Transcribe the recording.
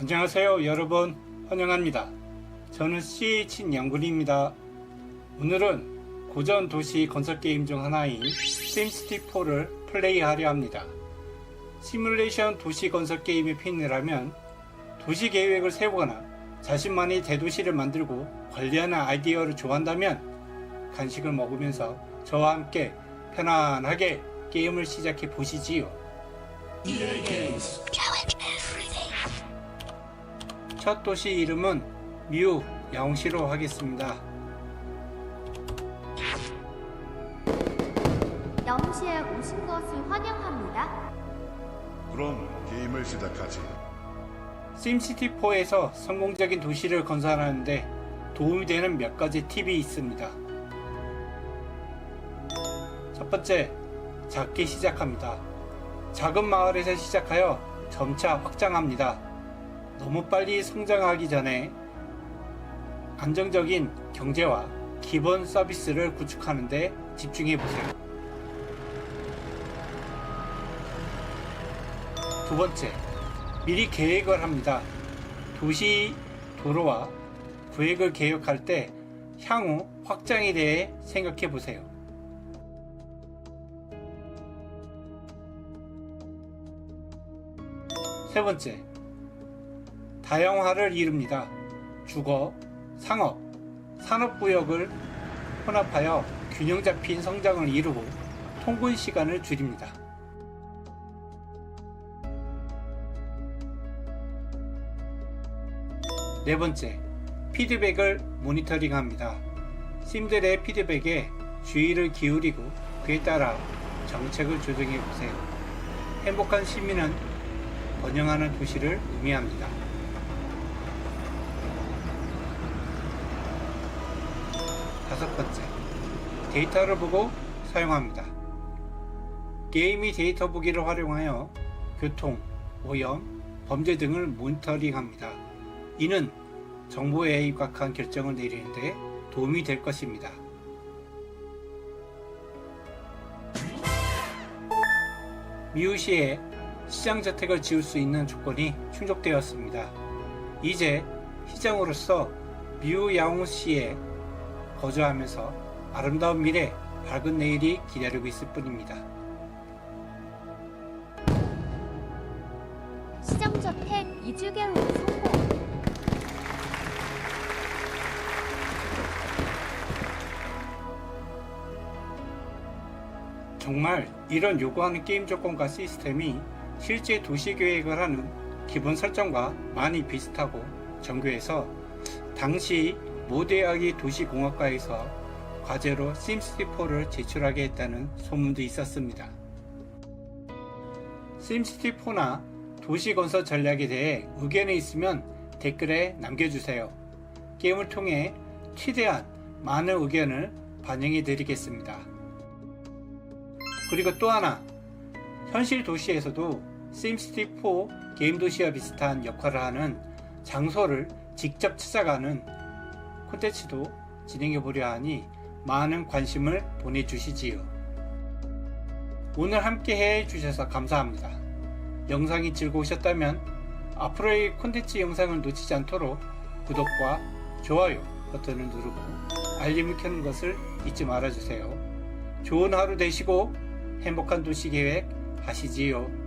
안녕하세요 여러분 환영합니다. 저는 CH 양군입니다. 오늘은 고전 도시 건설 게임 중 하나인 심시티4를 플레이하려 합니다. 시뮬레이션 도시 건설 게임에 핀을 하면 도시 계획을 세우거나 자신만의 대도시를 만들고 관리하는 아이디어를 좋아한다면 간식을 먹으면서 저와 함께 편안하게 게임을 시작해 보시지요. 첫 도시 이름은 미우 야옹시로 하겠습니다. 영시에 오신 것을 환영합니다. 그럼 게임을 시작하지. 심시티4에서 성공적인 도시를 건설하는데 도움이 되는 몇 가지 팁이 있습니다. 첫 번째, 작게 시작합니다. 작은 마을에서 시작하여 점차 확장합니다. 너무 빨리 성장하기 전에 안정적인 경제와 기본 서비스를 구축하는데 집중해 보세요. 두 번째, 미리 계획을 합니다. 도시, 도로와 구획을 계획할 때 향후 확장에 대해 생각해 보세요. 세 번째, 다양화를 이룹니다. 주거, 상업, 산업구역을 혼합하여 균형 잡힌 성장을 이루고 통근 시간을 줄입니다. 네 번째, 피드백을 모니터링 합니다. 심들의 피드백에 주의를 기울이고 그에 따라 정책을 조정해 보세요. 행복한 시민은 번영하는 도시를 의미합니다. 다섯 번째, 데이터를 보고 사용합니다. 게임이 데이터 보기를 활용하여 교통, 오염, 범죄 등을 모니터링합니다. 이는 정보에 입각한 결정을 내리는데 도움이 될 것입니다. 미우시에 시장저택을 지을 수 있는 조건이 충족되었습니다. 이제 시장으로서 미우 야옹시에 거주하면서 아름다운 미래, 밝은 내일이 기다리고 있을 뿐입니다. 시정 저택 이주 계획 성공. 정말 이런 요구하는 게임 조건과 시스템이 실제 도시 계획을 하는 기본 설정과 많이 비슷하고 정교해서 당시 모대학이 도시공학과에서 과제로 심시티4를 제출하게 했다는 소문도 있었습니다. 심시티4나 도시건설 전략에 대해 의견이 있으면 댓글에 남겨주세요. 게임을 통해 최대한 많은 의견을 반영해 드리겠습니다. 그리고 또 하나, 현실 도시에서도 심시티4 게임 도시와 비슷한 역할을 하는 장소를 직접 찾아가는 콘텐츠도 진행해 보려 하니 많은 관심을 보내주시지요. 오늘 함께 해 주셔서 감사합니다. 영상이 즐거우셨다면 앞으로의 콘텐츠 영상을 놓치지 않도록 구독과 좋아요 버튼을 누르고 알림을 켜는 것을 잊지 말아주세요. 좋은 하루 되시고 행복한 도시 계획 하시지요.